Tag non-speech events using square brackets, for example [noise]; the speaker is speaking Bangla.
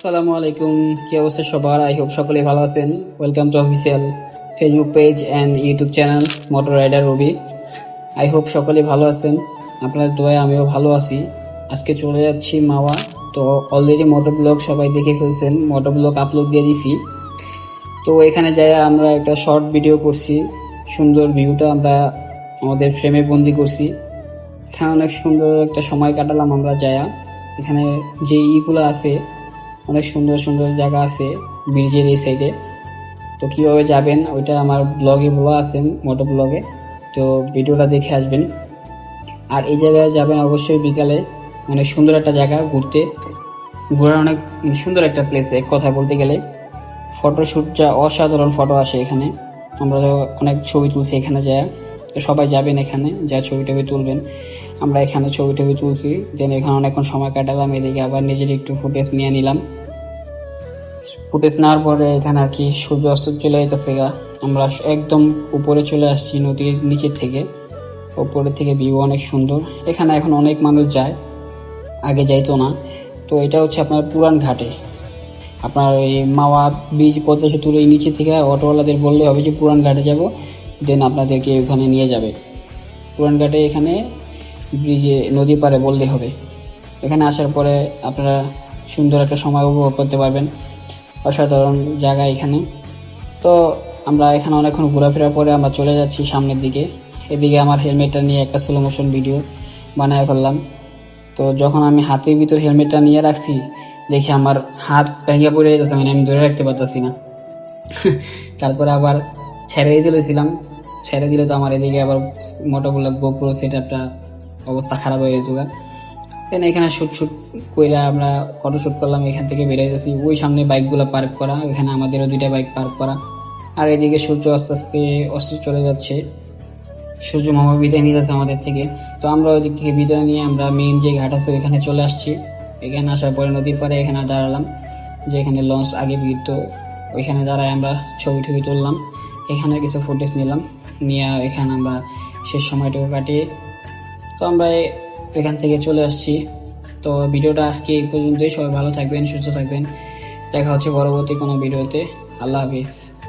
আসসালামু আলাইকুম। কি অবস্থা সবার? আই হোপ সকলে ভালো আছেন। Welcome to official Facebook page and YouTube channel motor rider Rabi I hope সকলে ভালো আছেন। আপনাদের দোয়ায় আমিও ভালো আছি। আজকে চলে যাচ্ছি মাওয়া। তো অলরেডি মোটর ব্লগ সবাই দেখে ফেলছেন। মোটর ব্লগ আপলোড দিয়ে দিছি। তো এখানে যাই আমরা একটা শর্ট ভিডিও করছি। সুন্দর ভিউটা আমরা আমাদের ফ্রেমে বন্দি করছি। এখানে অনেক সুন্দর একটা সময় কাটালাম আমরা যায়া এখানে যে ইগুলো আছে অনেক সুন্দর সুন্দর জায়গা আছে ব্রিজের এই সাইডে তো কীভাবে যাবেন ওইটা আমার ব্লগে বলা আছে, মোটো ব্লগে তো ভিডিওটা দেখে আসবেন। আর এই জায়গায় যাবেন অবশ্যই বিকালে। অনেক সুন্দর একটা জায়গা ঘুরতে। ঘোরার অনেক সুন্দর একটা প্লেস এক কথা বলতে গেলে। ফটোশ্যুট যা অসাধারণ ফটো আসে এখানে। আমরা অনেক ছবি তুলছি এখানে যায়। তো সবাই যাবেন এখানে, যা ছবি টবি তুলবেন। আমরা এখানে ছবি টবি তুলছি। দেন এখানে অনেকক্ষণ সময় কাটালাম, এদিকে আবার নিজের একটু ফুটেজ নিয়ে নিলাম। ফুটেজ নেওয়ার পরে এখানে আর কি সূর্য অস্ত চলে যেতেছে গা। আমরা একদম উপরে চলে আসছি নদীর নিচের থেকে। উপরের থেকে ভিউ অনেক সুন্দর। এখানে এখন অনেক মানুষ যায়। আগে যাইতো না। তো এটা হচ্ছে আপনার পুরান ঘাটে। আপনার ওই মাওয়া বীজ পদ্মা সেতুর এই নিচে থেকে অটোওয়ালাদের বললে হবে যে, পুরান ঘাটে যাব দেন আপনাদেরকে ওখানে নিয়ে যাবে। পুরান ঘাটে এখানে ব্রিজে নদী পারে বললে হবে। এখানে আসার পরে আপনারা সুন্দর একটা সময় উপভোগ করতে পারবেন। অসাধারণ জায়গা এখানে। তো আমরা এখানে অনেকক্ষণ ঘোরাফেরা পরে আমরা চলে যাচ্ছি সামনের দিকে। এদিকে আমার হেলমেটটা নিয়ে একটা স্লো মোশন ভিডিও বানায় ফেললাম। তো যখন আমি হাতের ভিতর হেলমেটটা নিয়ে রাখছি, দেখি আমার হাত ভেঙে পড়ে যেতেছে মানে আমি ধরে রাখতে পারতেছি না। [laughs] তারপরে আবার ছেড়ে দিয়েছিলাম ছেড়ে দিলে তো আমার এদিকে আবার মোটোগুলো গোপ্রো সেট আপটা অবস্থা খারাপ হয়ে যেত। দেন এখানে শুট শুট কইরা আমরা ফটো শুট করলাম, এখান থেকে বেরিয়ে যাচ্ছি ওই সামনে বাইকগুলো পার্ক করা, এখানে আমাদেরও দুইটা বাইক পার্ক করা। আর এদিকে সূর্য আস্তে আস্তে অস্ত চলে যাচ্ছে। সূর্য মামা বিদায় নিয়ে যাচ্ছে আমাদের থেকে। তো আমরা ওই দিক থেকে বিদায় নিয়ে আমরা মেইন যে ঘাট আছে, ওইখানে চলে আসছি। এখানে আসার পরে নদীর পাড়ে এখানে দাঁড়ালাম যে এখানে লঞ্চ আগে ভিড়ত ওইখানে দাঁড়ায় আমরা ছবি টবি তুললাম। এখানে কিছু ফুটেজ নিলাম। নিয়ে এখানে আমরা শেষ সময়টুকু কাটিয়ে, তো আমরা এখান থেকে চলে আসছি। তো ভিডিওটা আজকে এই পর্যন্তই। সবাই ভালো থাকবেন, সুস্থ থাকবেন। দেখা হচ্ছে পরবর্তী কোনো ভিডিওতে। আল্লাহ হাফিজ।